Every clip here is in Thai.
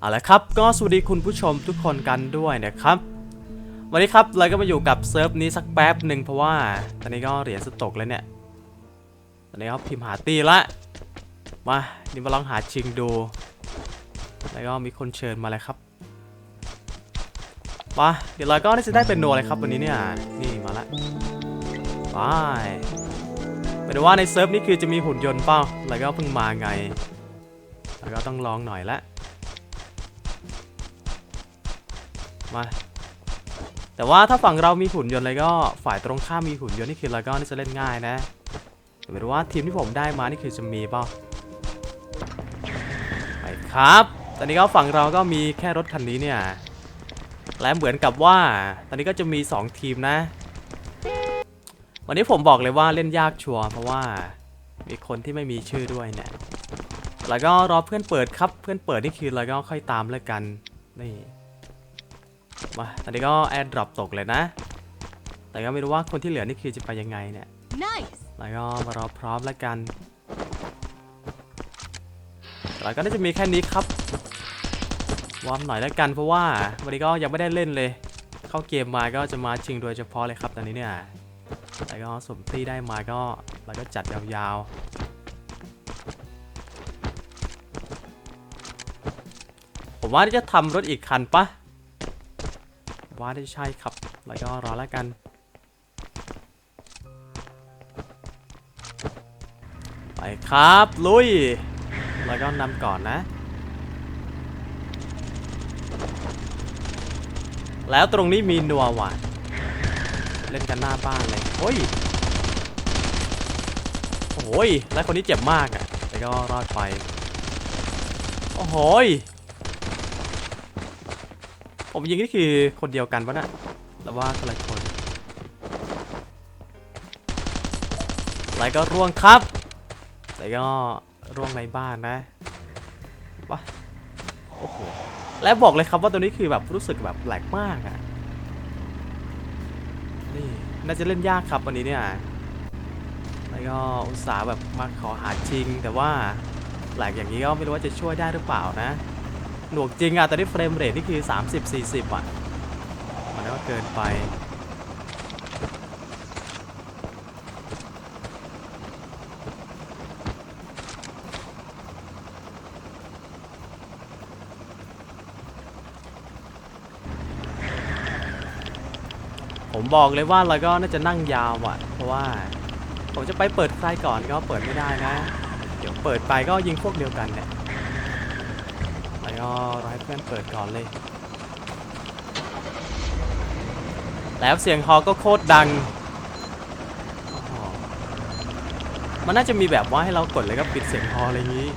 เอาละครับก็สวัสดีคุณผู้ชมทุกคนกันด้วยนะครับ วันนี้ครับเราก็มาอยู่กับเซิร์ฟนี้สักแป๊บหนึ่งเพราะว่า ตอนนี้ก็เหรียญสตกแล้วเนี่ย ตอนนี้ก็พิมพ์หาตีละมานี่มาลองหาชิงดู แล้วก็มีคนเชิญมาแล้วครับมาเดี๋ยวเราก็จะได้เป็นโนอะไรครับวันนี้เนี่ยนี่มาละไปเป็นว่าในเซิร์ฟนี้คือจะมีหุ่นยนต์เปล่าแล้วก็เพิ่งมาไง แล้วก็ต้องลองหน่อยละ มา แต่ว่าถ้าฝั่งเรามีหุ่นยนต์อะไรก็ฝ่ายตรงข้ามมีหุ่นยนต์นี่คือเราก็น่จะเล่นง่ายนะแต่ไม่รู้ว่าทีมที่ผมได้มานี่คือจะมีเปล่าไปครับ ตอนนี้ก็ฝั่งเราก็มีแค่รถคันนี้เนี่ยและเหมือนกับว่า ตอนนี้ก็จะมี 2 ทีมนะ วันนี้ผมบอกเลยว่าเล่นยากชัวร์เพราะว่ามีคนที่ไม่มีชื่อด้วยเนี่ย แล้วก็รอเพื่อนเปิดครับ เพื่อนเปิดนี่คือเราก็ค่อยตามแล้วกัน นี่ มาตอนนี้ก็แอร์ดรอปตกเลยนะ แต่ก็ไม่รู้ว่าคนที่เหลือนี่คือจะไปยังไงเนี่ย Nice. แล้วก็มารอพร้อมแล้วกันแล้วก็น่าจะมีแค่นี้ครับวอร์มหน่อยแล้วกันเพราะว่าวันนี้ก็ยังไม่ได้เล่นเลย เข้าเกมมาก็จะมาชิงโดยเฉพาะเลยครับตอนนี้เนี่ยแล้วก็สมตีได้มาก็เราก็จัดยาวๆ ผมว่าจะทำรถอีกคันปะ ว่าได้ใช่ครับ แล้วก็รอแล้วกันไปครับลุย แล้วก็นำก่อนนะ แล้วตรงนี้มีนัวว่ะเล่นกันหน้าบ้านเลยโอ้ยโอ้ยแล้วคนนี้เจ็บมากอะ่ะแต่ก็รอดไป โอ้โหย ผมยิงนี่คือคนเดียวกันปะนะแต่ว่าคนละคนแล้วก็ร่วงครับแต่ก็ร่วงในบ้านนะวะโอ้โห และบอกเลยครับว่าตัวนี้คือแบบรู้สึกแบบแปลกมากอะ่ะ นี่น่าจะเล่นยากครับวันนี้เนี่ย แล้วก็อุตส่าห์แบบมาขอหาจริง แต่ว่าแปลกอย่างนี้ก็ไม่รู้ว่าจะช่วยได้หรือเปล่านะ หนวกจริงอะแต่ที่เฟรมเรทนี่คือ 30-40อะมันก็เกินไป ผมบอกเลยว่าเราก็น่าจะนั่งยาวอะ เพราะว่า ผมจะไปเปิดใครก่อนก็เปิดไม่ได้นะ เดี๋ยวเปิดไปก็ยิงพวกเดียวกันเนี่ย ก็รอให้เพื่อนเปิดก่อนเลย แล้วเสียงฮอก็โคตรดัง มันน่าจะมีแบบว่าให้เรากดแล้วก็ปิดเสียงฮออะไรอย่างนี้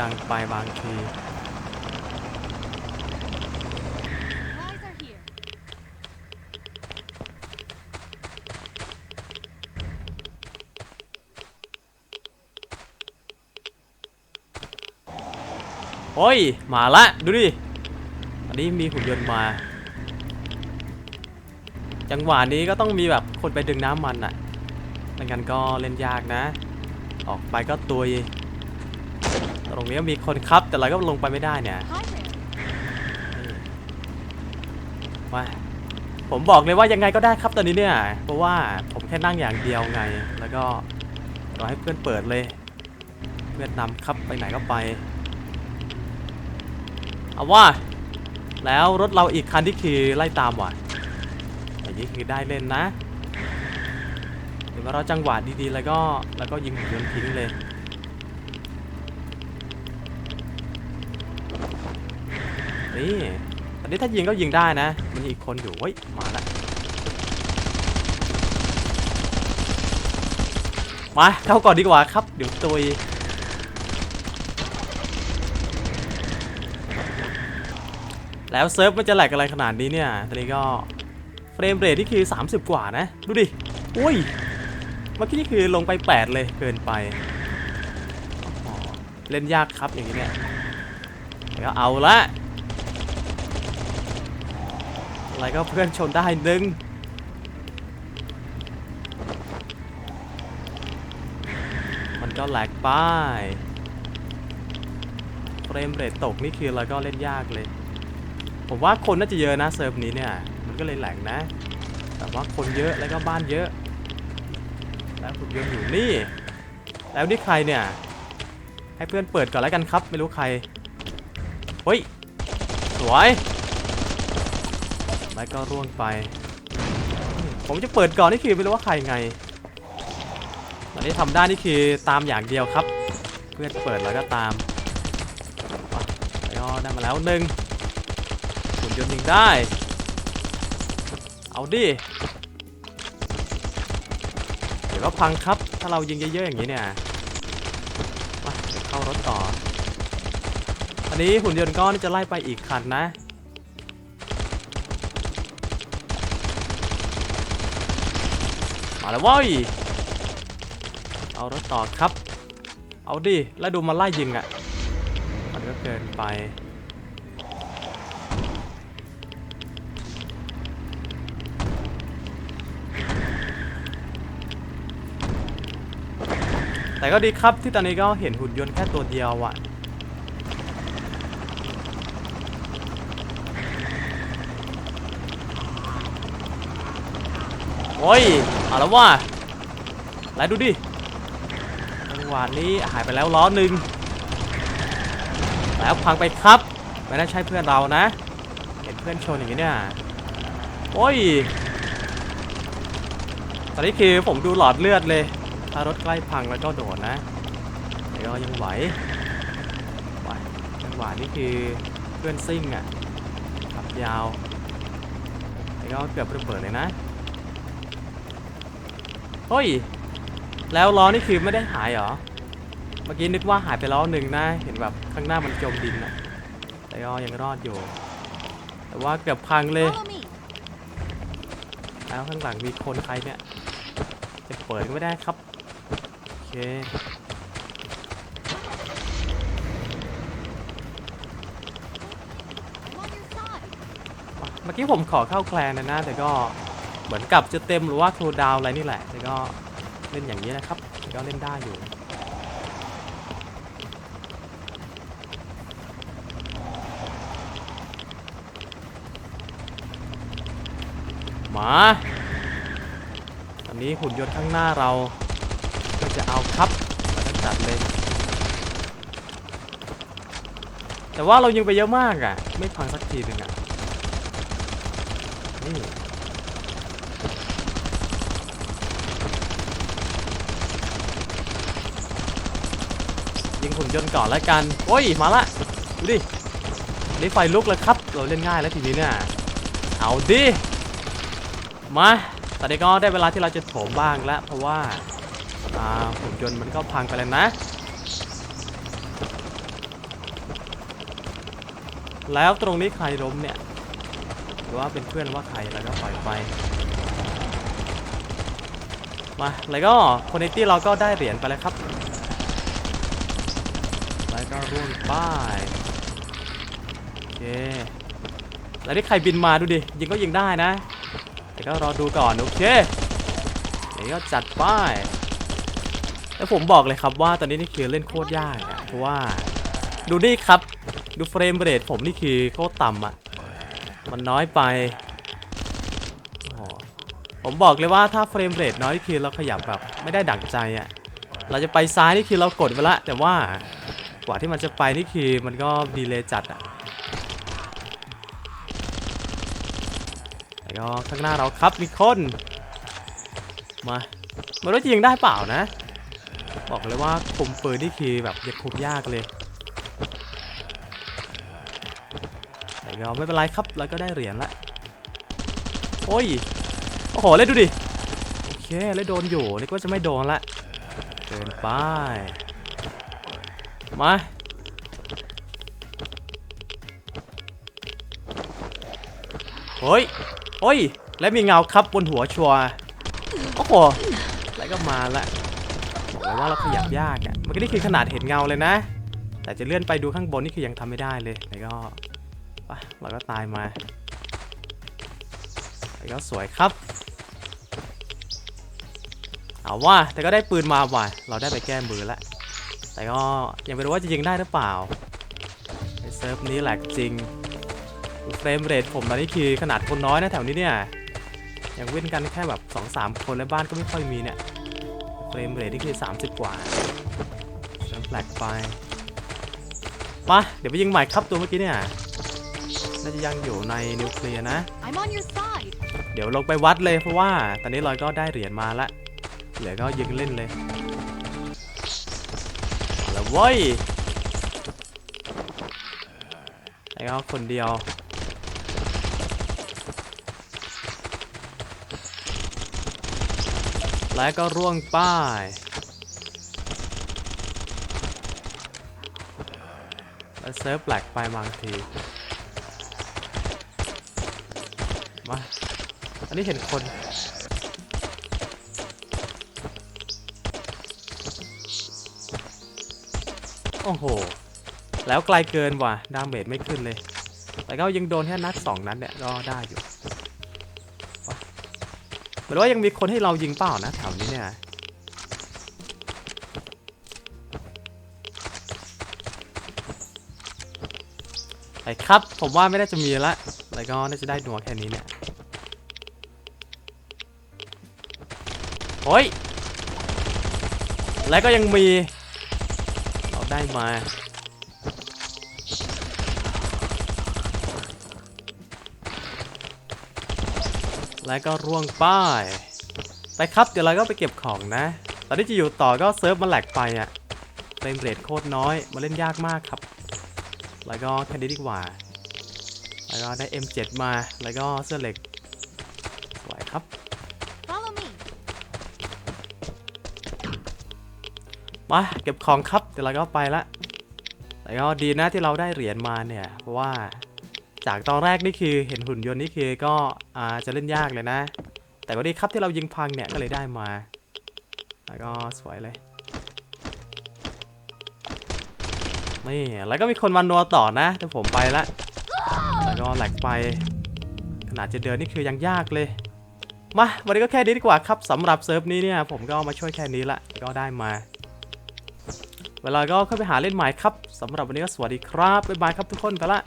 ดังไปบางที อ้ย มาละ ดูดิ อันนี้มีหุ่นยนต์มา จังหวะนี้ก็ต้องมีแบบคนไปดึงน้ำมันอะไม่งั้นก็เล่นยากนะ ออกไปก็ตุย ตรงนี้ก็มีคนครับ แต่เราก็ลงไปไม่ได้เนี่ยมาผมบอกเลยว่ายังไงก็ได้ครับตอนนี้เนี่ย เพราะว่าผมแค่นั่งอย่างเดียวไง แล้วก็รอให้เพื่อนเปิดเลย เพื่อนนำครับไปไหนก็ไป เอาว่า แล้วรถเราอีกคันที่คือไล่ตามว่ะอย่างนี้คือได้เล่นนะเดี๋ยวเราจังหวะดีๆ แล้วก็แล้วก็ยิงหุ่นยนต์ทิ้งเลยนี่อันนี้ถ้ายิงก็ยิงได้นะ มันอีกคนอยู่เฮ้ยมาละมาเข้าก่อนดีกว่าครับ เดี๋ยวตุย แล้วเซิร์ฟมันจะแหลกอะไรขนาดนี้เนี่ยตอนนี้ก็เฟรมเรทนี่คือ 30 กว่านะ ดูดิ อุ้ย เมื่อกี้นี่คือลงไป 8 เลยเกินไป เล่นยากครับอย่างนี้เนี่ยแต่ก็เอาละอะไรก็เพื่อนชนได้หนึ่งมันก็แหลกไปเฟรมเรทตกนี่คือเราก็เล่นยากเลย ผมว่าคนน่าจะเยอะนะเซิร์ฟนี้เนี่ย มันก็เลยแหลงนะ แต่ว่าคนเยอะแล้วก็บ้านเยอะ แล้วหุ่นยนอยู่นี่ แล้วนี่ใครเนี่ย ให้เพื่อนเปิดก่อนแล้วกันครับ ไม่รู้ใคร เฮ้ย สวยแล้วก็ร่วงไป ผมจะเปิดก่อนนี่คือไม่รู้ว่าใครไง ตอนนี้ทำได้นี่คือตามอย่างเดียวครับ เพื่อนเปิดแล้วก็ตามแล้วก็ได้มาแล้วหนึ่ง นยนต์ยิงได้ เอาดิเดี๋ยวก็พังครับ ถ้าเรายิงเยอะๆอย่างนี้เนี่ยมาเข้ารถต่อ อันนี้หุ่นยนต์ก้อนจะไล่ไปอีกคันนะมาแล้วว้ยเอารถต่อครับ เอาดิ แล้วดูมันไล่ยิงอะ มันก็เกินไป แต่ก็ดีครับที่ตอนนี้ก็เห็นหุ่นยนต์แค่ตัวเดียวอะโอ้ยเอาแล้วว่าไหนดูดิจังหวะนี้หายไปแล้วล้อหนึ่งแล้วพังไปครับ ไม่น่าใช่เพื่อนเรานะ เห็นเพื่อนชนอย่างนี้เนี่ยโอ้ยตอนนี้คือผมดูหลอดเลือดเลย ถ้ารถใกล้พังแล้วก็โดดนะแต่ก็ยังไหวไหวจังหวะนี้คือเพื่อนซิ่งอะขับยาวแต่ก็เกือบระเบิดเลยนะเฮ้ยแล้วล้อนี่คือไม่ได้หายเหรอ เมื่อกี้นึกว่าหายไปล้อหนึ่งนะ เห็นแบบข้างหน้ามันจมดินอะแต่ก็ยังรอดอยู่ แต่ว่าเกือบพังเลย Follow me. แล้วข้างหลังมีคนใครเนี่ย จะเปิดก็ไม่ได้ครับโอ เคเมื่อกี้ผมขอเข้าแคลนนะนะ แต่ก็เหมือนกับจะเต็มหรือว่าครูดาวอะไรนี่แหละ แต่ก็เล่นอย่างนี้นะครับ แต่ก็เล่นได้อยู่มา ตอนนี้หุ่นยนต์ข้างหน้าเรา จะเอาครับจัดเลย แต่ว่าเรายิงไปเยอะมากอะ ไม่พังสักทีหนึ่งอะ นี่ยิงหุ่นยนต์ก่อนแล้วกัน โอ้ย มาละ ดูดินี่ไฟลุกแล้วครับ เราเล่นง่ายแล้วทีนี้เนี่ย เอาดิ มาตอนนี้ก็ได้เวลาที่เราจะโถมบ้างแล้วเพราะว่า อ่าหุ่นยนต์มันก็พังไปแล้วนะ แล้วตรงนี้ใครล้มเนี่ยหรือว่าเป็นเพื่อนว่าใครแล้วก็ปล่อยไปมาแล้วก็คนในตี้เราก็ได้เหรียญไปแล้วครับแล้วก็ร่วงป้ายโอเคแล้วที่ใครบินมาดูดิยิงก็ยิงได้นะแต่ก็รอดูก่อนโอเคเดี๋ยวก็จัดป้าย แล้วผมบอกเลยครับว่าตอนนี้นี่คือเล่นโคตรยากอะเพราะว่า ดูนี่ครับ ดูเฟรมเรทผมนี่คือโคตรต่ำอะมันน้อยไปผมบอกเลยว่าถ้าเฟรมเรทน้อยคือเราขยับแบบไม่ได้ดั่งใจอะ่ะเราจะไปซ้ายนี่คือเรากดไปละแต่ว่ากว่าที่มันจะไปนี่คือมันก็ดีเลย์จัดอะ่ะแล้วก็ข้างหน้าเราครับมีคนมาไมันรู้จะยิงได้เปล่านะ บอกเลยว่าคุมปืนนี่คือแบบยังคุมยากเลยแต่ก็ไม่เป็นไรครับแล้วก็ได้เหรียญละโอ้ยโอ้โหเล่นดูดิโอเคเล่นโดนอยู่นึกว่าจะไม่โดนละเกินไปมาเฮ้ยโอ้ยและมีเงาครับบนหัวชัวโอ้โหแล้วก็มาละ บอกเลยว่าเราขยับยากอะ่ะมันก็นี่คือขนาดเห็นเงาเลยนะ แต่จะเลื่อนไปดูข้างบนนี่คือยังทำไม่ได้เลยแล้วก็ไปเราก็ตายมาแต่ก็สวยครับเอาว่าแต่ก็ได้ปืนมาว่ะเราได้ไปแก้มือแล้วแต่ก็ยังไม่รู้ว่าจะยิงได้หรือเปล่าเซิร์ฟนี้แหลกจริงเฟรมเรทผมตอนนี้คือขนาดคนน้อยนะแถวนี้เนี่ยยังเว้นกันแค่แบบ2-3คนและบ้านก็ไม่ค่อยมีเนี่ย เฟรมเรทนี่คือ 30 กว่าเซิร์ฟแหลกไปมาเดี๋ยวไปยิงใหม่ครับตัวเมื่อกี้เนี่ยน่าจะยังอยู่ในนิวเคลียร์นะ I'm on your side. เดี๋ยวลงไปวัดเลยเพราะว่าตอนนี้เราก็ได้เหรียญมาละเหลือก็ยิงเล่นเลยเอาละเว้ยแล้วก็คนเดียว แล้วก็ร่วงป้าย แล้วเซิร์ฟแบล็กไปบางที มา อันนี้เห็นคนโอ้โห แล้วไกลเกินว่ะ ดาเมจไม่ขึ้นเลย แต่ก็ยังโดนแค่นัดสองนัดเนี่ย ก็ได้อยู่ มือนว่ายังมีคนให้เรายิงเปล่านะแถวนี้เนี่ยไปครับ ผมว่าไม่น่าจะมีละแล้วก็น่าจะได้หนัวแค่นี้เนี่ยโอ้ย แล้วก็ยังมี เราได้มา แล้วก็ร่วงป้ายไปครับเดี๋ยวเราก็ไปเก็บของนะ ตอนที่จะอยู่ต่อก็เซิร์ฟมันแหลกไปอะเฟรมเรทโคตรน้อยมาเล่นยากมากครับ แล้วก็แค่นี้ดีกว่า แล้วก็ได้ M7 มา แล้วก็เสื้อเหล็ก สวยครับ Follow me. มาเก็บของครับ เดี๋ยวเราก็ไปละแต่ก็ดีนะที่เราได้เหรียญมาเนี่ย เพราะว่า จากตอนแรกนี่คือเห็นหุ่นยนต์นี่คือก็อ่าจะเล่นยากเลยนะ แต่ก็ดีครับที่เรายิงพังเนี่ยก็เลยได้มา แล้วก็สวยเลยนี่แล้วก็มีคนมานัวต่อนะแต่ผมไปละแล้วก็แหลกไป ขนาดจะเดินนี่คือยังยากเลยมาวันนี้ก็แค่นี้ดีกว่าครับสำหรับเซิร์ฟนี้เนี่ยผมก็มาช่วยแค่นี้ละก็ได้มา เวลาก็เข้าไปหาเล่นใหม่ครับสำหรับวันนี้ก็สวัสดีครับบ๊ายบายครับทุกคนไปละ